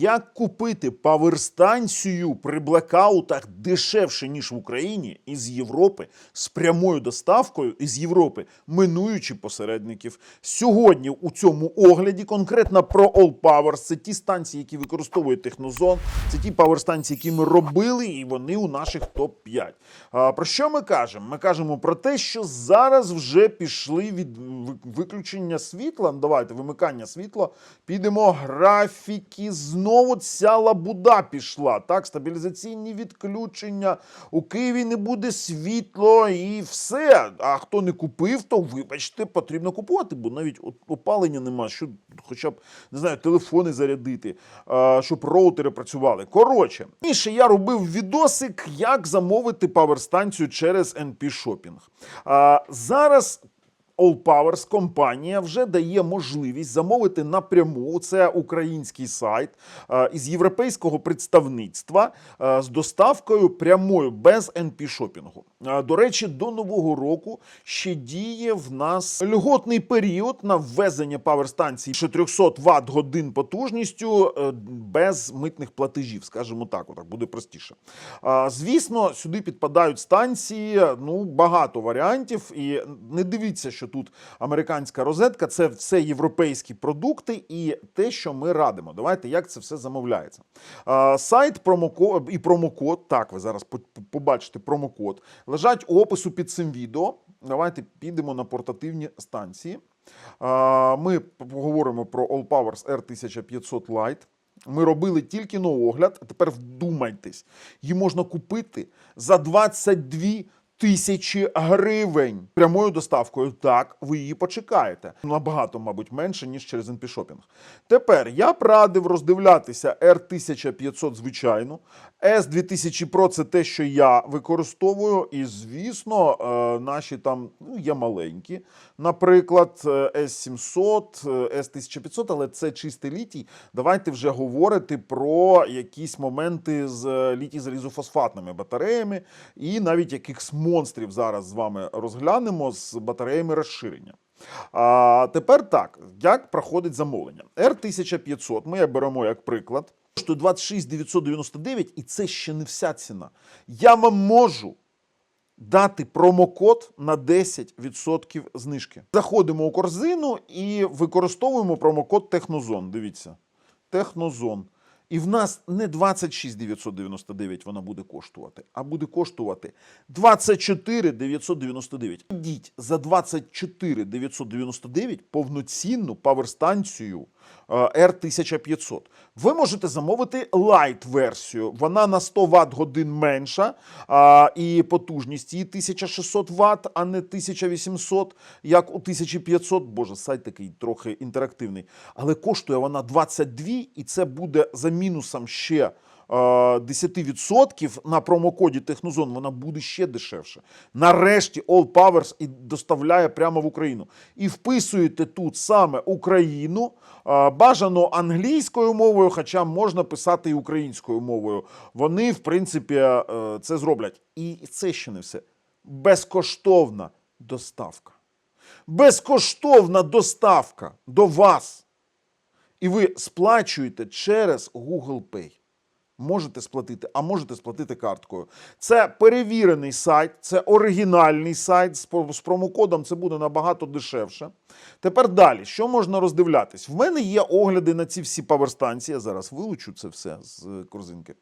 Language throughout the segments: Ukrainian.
як купити паверстанцію при блекаутах дешевше, ніж в Україні, із Європи, з прямою доставкою із Європи, минуючи посередників. Сьогодні у цьому огляді конкретно про All Powers. Це ті станції, які використовує Технозон, це ті паверстанції, які ми робили, і вони у наших топ-5. А, про що ми кажемо? Ми кажемо про те, що зараз вже пішли від виключення світла. Давайте вимикання світла. Підемо графіки. Знову ця лабуда пішла. Так, стабілізаційні відключення. У Києві не буде світло і все. А хто не купив, то вибачте, потрібно купувати, бо навіть опалення нема. Що хоча б не знаю, телефони зарядити, щоб роутери працювали. Коротше, раніше я робив відосик, як замовити паверстанцію через NP Shopping. Зараз All Powers компанія вже дає можливість замовити напряму. Це український сайт е, із європейського представництва е, з доставкою прямою без NP шопінгу. Е, До речі, до нового року ще діє в нас льготний період на ввезення паверстанцій 400 Вт годин потужністю без митних платежів, скажімо так, отак буде простіше. Звісно, сюди підпадають станції, ну багато варіантів. І не дивіться, що тут американська розетка, це все європейські продукти і те, що ми радимо. Давайте як це все замовляється. Сайт промоко і промокод. Так, ви зараз по- по- побачите промокод. Лежать у опису під цим відео. Давайте підемо на портативні станції. Ми поговоримо про All Powers R1500 Lite. Ми робили тільки на огляд, а тепер вдумайтесь, її можна купити за 22 тисячі гривень прямою доставкою. Так, ви її почекаєте. Набагато, мабуть, менше, ніж через Shopping. Тепер я б радив роздивлятися R1500 звичайну. S2000 Pro це те, що я використовую. І, звісно, е, наші там ну, є маленькі. Наприклад, е, S700, е, S1500, але це чистий літій. Давайте вже говорити про якісь моменти з е, літій залізофосфатними батареями і навіть якихось монстрів зараз з вами розглянемо з батареями розширення. А тепер так, як проходить замовлення? R1500 ми беремо як приклад. Коштує 26 999, і це ще не вся ціна. Я вам можу дати промокод на 10% знижки. Заходимо у корзину і використовуємо промокод Технозон. Дивіться, Технозон. І в нас не 26 999 вона буде коштувати, а буде коштувати 24 999. Йдіть за 24 999 повноцінну паверстанцію е, R1500. Ви можете замовити лайт-версію. Вона на 100 Вт годин менша, і потужність її 1600 Вт, а не 1800, як у 1500. Боже, сайт такий трохи інтерактивний. Але коштує вона 22, і це буде за мінусом ще. е, 10% на промокоді Технозон вона буде ще дешевше. Нарешті All Powers і доставляє прямо в Україну. І вписуєте тут саме Україну, е, бажано англійською мовою, хоча можна писати і українською мовою. Вони, в принципі, е, це зроблять. І це ще не все. Безкоштовна доставка. Безкоштовна доставка до вас. І ви сплачуєте через Google Pay. Можете сплатити, а можете сплатити карткою. Це перевірений сайт, це оригінальний сайт. З промокодом це буде набагато дешевше. Тепер далі, що можна роздивлятись? В мене є огляди на ці всі паверстанції. Я зараз вилучу це все з е, корзинки.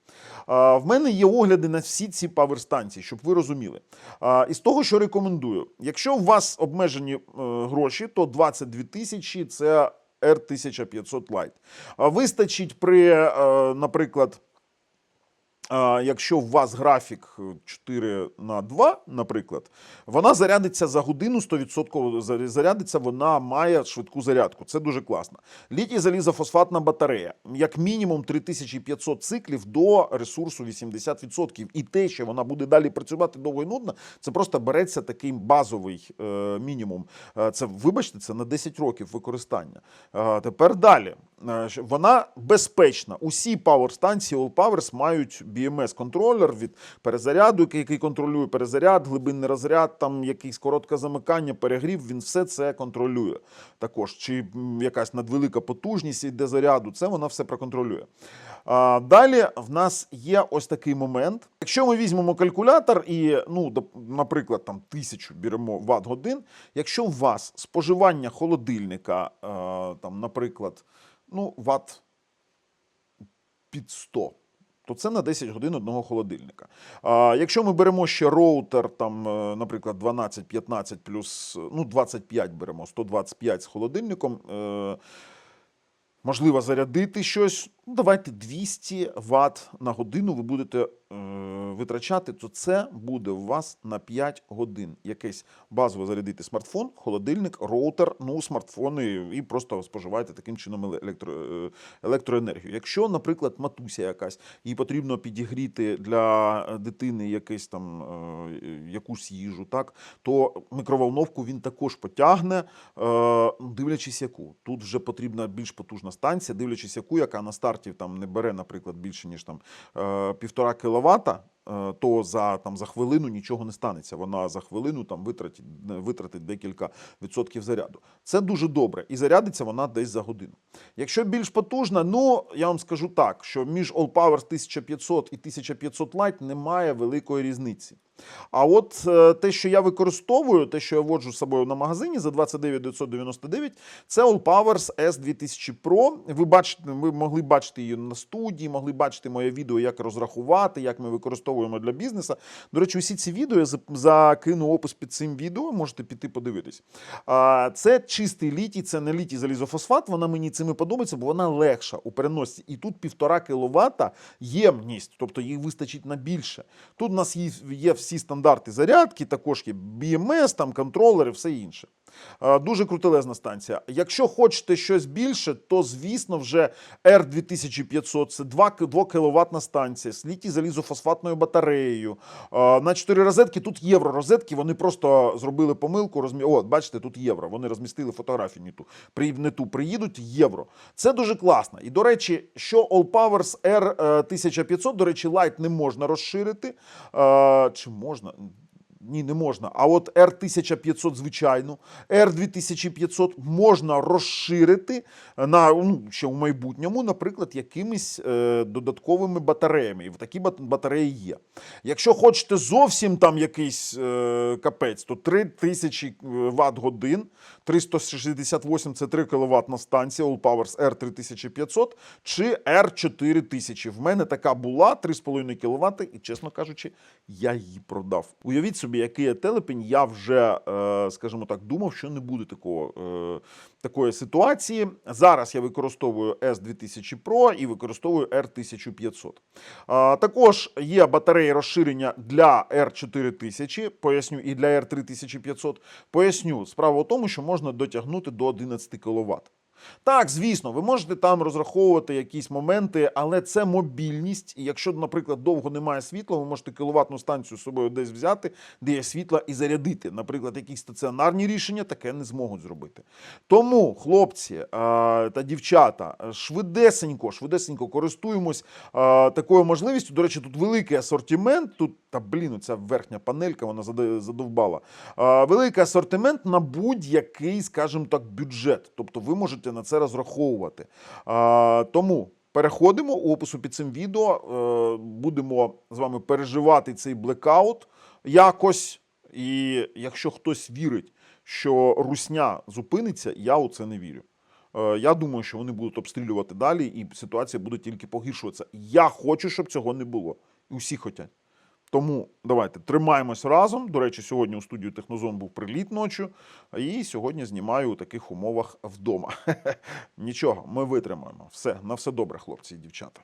В мене є огляди на всі ці паверстанції, щоб ви розуміли. І з того, що рекомендую, якщо у вас обмежені е, гроші, то 22 тисячі це R1500 Lite. Вистачить при, е, наприклад, Якщо у вас графік 4 на 2, наприклад, вона зарядиться за годину 100% зарядиться, вона має швидку зарядку. Це дуже класно. Літій залізофосфатна батарея, як мінімум 3500 циклів до ресурсу 80%. І те, що вона буде далі працювати довго і нудно, це просто береться такий базовий е, мінімум. Е, Це, вибачте, це на 10 років використання. Е, тепер далі. Е, вона безпечна. Усі пауер-станції All Powers мають BMS-контролер від перезаряду, який- контролює перезаряд, глибинний розряд, там якийсь коротке замикання, перегрів. Він все це контролює. Також чи якась надвелика потужність йде заряду, це вона все проконтролює. Далі в нас є ось такий момент. Якщо ми візьмемо калькулятор і, ну, наприклад, там тисячу беремо ватт годин, якщо у вас споживання холодильника, е, там, наприклад, ну, ватт під 100, то це на 10 годин одного холодильника. А, якщо ми беремо ще роутер, там, е, наприклад, 12-15 плюс, ну, 25 беремо, 125 з холодильником. Е, можливо зарядити щось. Ну, давайте 200 Вт на годину ви будете е, витрачати, то це буде у вас на 5 годин. Якесь базово зарядити смартфон, холодильник, роутер, ну, смартфони і просто споживаєте таким чином електро, е, електроенергію. Якщо, наприклад, матуся якась, їй потрібно підігріти для дитини якесь там е, якусь їжу, так, то микроволновку він також потягне, е, дивлячись яку. Тут вже потрібна більш потужна станція, дивлячись яку, яка на старті там не бере, наприклад, більше ніж там е, півтора кіловата. Е, То за там за хвилину нічого не станеться. Вона за хвилину там витратить, витратить декілька відсотків заряду. Це дуже добре, і зарядиться вона десь за годину. Якщо більш потужна, ну я вам скажу так, що між All Powers 1500 і 1500 Lite немає великої різниці. А от е, те, що я використовую, те, що я вводжу з собою на магазині за 29 999, це All Powers S2000 Pro. Ви бачите, ви могли бачити її на студії, могли бачити моє відео, як розрахувати, як ми використовуємо для бізнесу. До речі, усі ці відео я закину опис під цим відео, можете піти подивитись. Це чистий літій, це не літій залізофосфат. Вона мені цим і подобається, бо вона легша у переносці. І тут півтора кіловата ємність, тобто їй вистачить на більше. Тут у нас є всі стандарти зарядки, також є BMS, там контролери, все інше. Е, Дуже крутелезна станція. Якщо хочете щось більше, то звісно вже R2500 це 2, 2 кВт станція з літій залізофосфатною батареєю. Е, На 4 розетки тут євро розетки. Вони просто зробили помилку. Розмі... О, бачите, тут євро. Вони розмістили фотографію не ту. При не ту приїдуть євро. Це дуже класно. І до речі, що All Powers R е, 1500, до речі, Lite не можна розширити. Е, Чи можна? Ні, не можна. А от R1500, звичайно, R2500 можна розширити на ну, ще у майбутньому, наприклад, якимись е, додатковими батареями. І такі батареї є. Якщо хочете зовсім там якийсь е, капець, то 3000 Вт годин, 368 це 3 кВт на станція All Powers R3500 чи R4000. В мене така була 3,5 кВт, і, чесно кажучи, я її продав. Уявіть собі, який я телепень, я вже, е, скажімо так, думав, що не буде такого, е, такої ситуації. Зараз я використовую S2000 Pro і використовую R1500. Також є батареї розширення для R4000, поясню, і для R3500. Поясню, справа в тому, що можна дотягнути до 11 кВт. Так, звісно, ви можете там розраховувати якісь моменти, але це мобільність. І якщо, наприклад, довго немає світла, ви можете кіловатну станцію з собою десь взяти, де є світло, і зарядити. Наприклад, якісь стаціонарні рішення таке не зможуть зробити. Тому, хлопці та дівчата, швидесенько, швидесенько користуємось такою можливістю. До речі, тут великий асортимент. Тут та блін, ця верхня панелька, вона задовбала. Великий асортимент на будь-який, скажімо так, бюджет. Тобто ви можете на це розраховувати. Тому. Переходимо у опису під цим відео. е, Будемо з вами переживати цей блекаут якось. І якщо хтось вірить, що русня зупиниться, я у це не вірю. Е, Я думаю, що вони будуть обстрілювати далі, і ситуація буде тільки погіршуватися. Я хочу, щоб цього не було. І усі хочуть. Тому давайте тримаємось разом. До речі, сьогодні у студію Технозон був приліт ночі, і сьогодні знімаю у таких умовах вдома. Нічого, ми витримаємо. Все, на все добре, хлопці і дівчата.